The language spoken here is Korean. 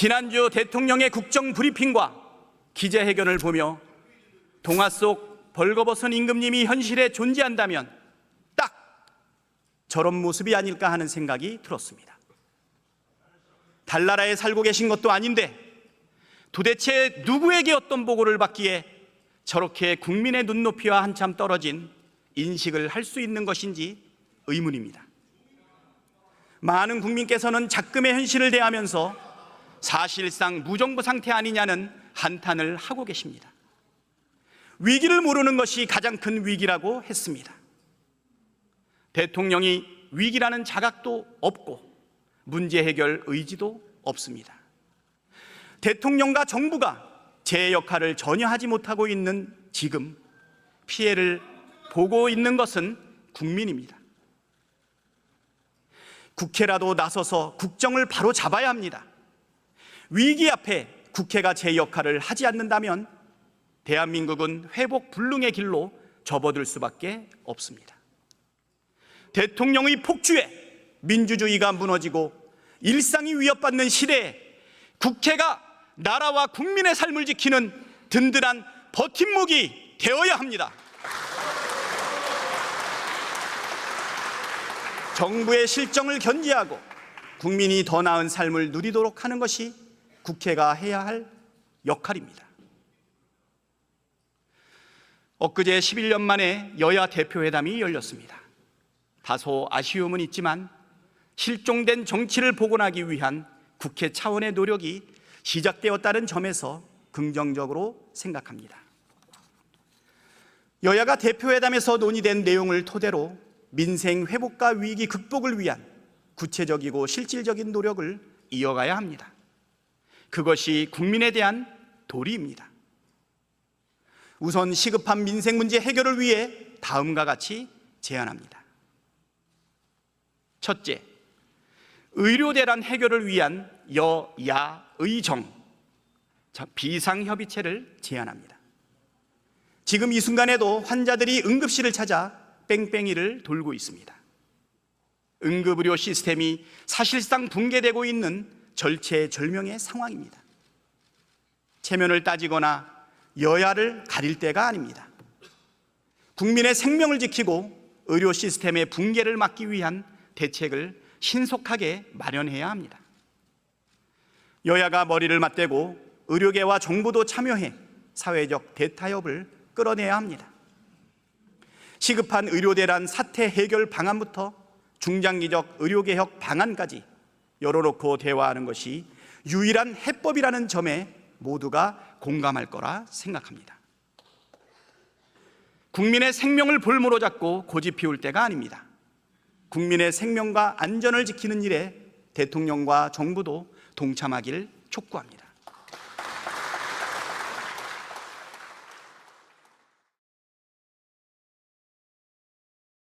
지난주 대통령의 국정 브리핑과 기자회견을 보며 동화 속 벌거벗은 임금님이 현실에 존재한다면 딱 저런 모습이 아닐까 하는 생각이 들었습니다. 달나라에 살고 계신 것도 아닌데 도대체 누구에게 어떤 보고를 받기에 저렇게 국민의 눈높이와 한참 떨어진 인식을 할 수 있는 것인지 의문입니다. 많은 국민께서는 작금의 현실을 대하면서 사실상 무정부 상태 아니냐는 한탄을 하고 계십니다. 위기를 모르는 것이 가장 큰 위기라고 했습니다. 대통령이 위기라는 자각도 없고 문제 해결 의지도 없습니다. 대통령과 정부가 제 역할을 전혀 하지 못하고 있는 지금 피해를 보고 있는 것은 국민입니다. 국회라도 나서서 국정을 바로 잡아야 합니다. 위기 앞에 국회가 제 역할을 하지 않는다면 대한민국은 회복 불능의 길로 접어들 수밖에 없습니다. 대통령의 폭주에 민주주의가 무너지고 일상이 위협받는 시대에 국회가 나라와 국민의 삶을 지키는 든든한 버팀목이 되어야 합니다. 정부의 실정을 견지하고 국민이 더 나은 삶을 누리도록 하는 것이 국회가 해야 할 역할입니다. 엊그제 11년 만에 여야 대표회담이 열렸습니다. 다소 아쉬움은 있지만 실종된 정치를 복원하기 위한 국회 차원의 노력이 시작되었다는 점에서 긍정적으로 생각합니다. 여야가 대표회담에서 논의된 내용을 토대로 민생 회복과 위기 극복을 위한 구체적이고 실질적인 노력을 이어가야 합니다. 그것이 국민에 대한 도리입니다. 우선 시급한 민생 문제 해결을 위해 다음과 같이 제안합니다. 첫째, 의료 대란 해결을 위한 여야의정 비상협의체를 제안합니다. 지금 이 순간에도 환자들이 응급실을 찾아 뺑뺑이를 돌고 있습니다. 응급의료 시스템이 사실상 붕괴되고 있는 절체절명의 상황입니다. 체면을 따지거나 여야를 가릴 때가 아닙니다. 국민의 생명을 지키고 의료 시스템의 붕괴를 막기 위한 대책을 신속하게 마련해야 합니다. 여야가 머리를 맞대고 의료계와 정부도 참여해 사회적 대타협을 끌어내야 합니다. 시급한 의료대란 사태 해결 방안부터 중장기적 의료개혁 방안까지 열어놓고 대화하는 것이 유일한 해법이라는 점에 모두가 공감할 거라 생각합니다. 국민의 생명을 볼모로 잡고 고집 피울 때가 아닙니다. 국민의 생명과 안전을 지키는 일에 대통령과 정부도 동참하기를 촉구합니다.